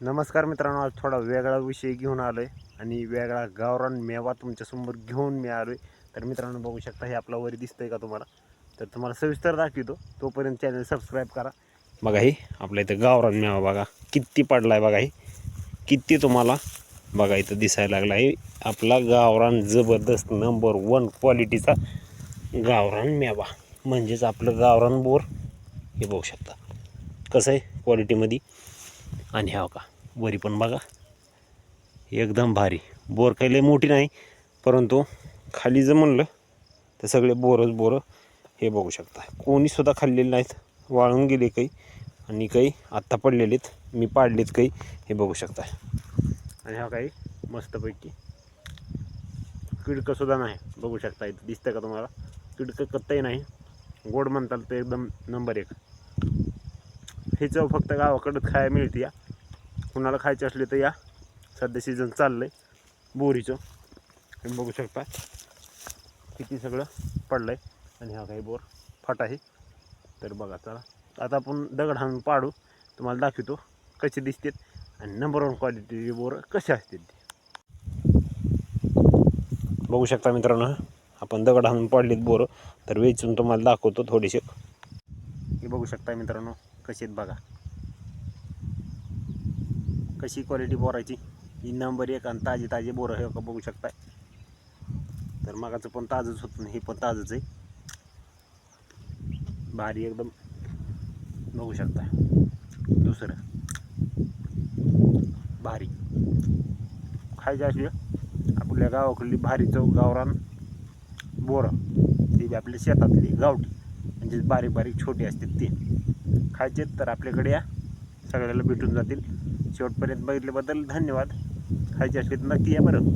नमस्कार मित्रांनो आज थोडा वेगळा विषय घेऊन आलो आहे आणि वेगळा गावरान मेवा तुमच्यासमोर घेऊन मी आलो आहे तर मित्रांनो बघू शकता हे आपला वरी आहे का तुम्हाला? तर तुम्हाला सविस्तर दाखवतो. तोपर्यंत चॅनल सबस्क्राईब करा. बघा ही आपल्या इथं गावरान मेवा बघा. किती पडला आहे बघा ही. किती तुम्हाला बघा इथं दिसायला लागला आहे आपला गावरान जबरदस्त नंबर वन क्वालिटीचा गावरान मेवा. म्हणजेच आपलं गावरान बोर. हे बघू शकता. कसं आहे? क्वालिटीमध्ये आणि ह्या हो का वरी पण बघा. एकदम भारी. बोर काही लय मोठी नाही परंतु खाली जर म्हणलं तर सगळे बोरच बोरं हे बघू शकता. कोणीसुद्धा खाल्लेले नाहीत वाळून गेले काही आणि काही आत्ता पडलेलेत मी पाडलेत काही हे बघू शकता. आणि हा काही मस्तपैकी किडकंसुद्धा नाही बघू शकता इथं. दिसतं का तुम्हाला? किडकं कत्ताही नाही. गोड म्हणताल तर एकदम नंबर एक. हे चव फक्त गावाकडंच खायला मिळते या. कुणाला खायचे असले तर या. सध्या सीझन आहे बोरीचं. तुम्ही बघू शकता. किती सगळं पडलं आहे आणि हा काही बोर फाट आहे. तर बघा चला. आता आपण दगड हाणून पाडू. तुम्हाला दाखवतो कसे दिसतात आणि नंबर वन क्वालिटीचे बोर कसे असतील ते. बघू शकता मित्रांनो आपण दगड हाणून पाडलेत बोरं. तर वेचून तुम्हाला दाखवतो थोडेसे हे बघू शकता मित्रांनो कशी आहेत बघा. कशी क्वालिटी बोरायची ही नंबर एक आणि ताजे ताजे बोरं हे का बघू शकताय. तर मगाचं पण ताजंच होतं हे पण ताजंच आहे. भारी एकदम बघू शकता. दुसरं. भारी. खायचे असले आपल्या गावाकडली भारी चव गावरान बोरं. ती बी आपल्या शेतातली गावठी. म्हणजे बारीक बारीक छोटी असतात ती. खायचे तर आपल्याकडे या. सगळ्याला भेटून जातील. शेवटपर्यंत बघितल्याबद्दल धन्यवाद. खायची असली तर नक्की या बरं.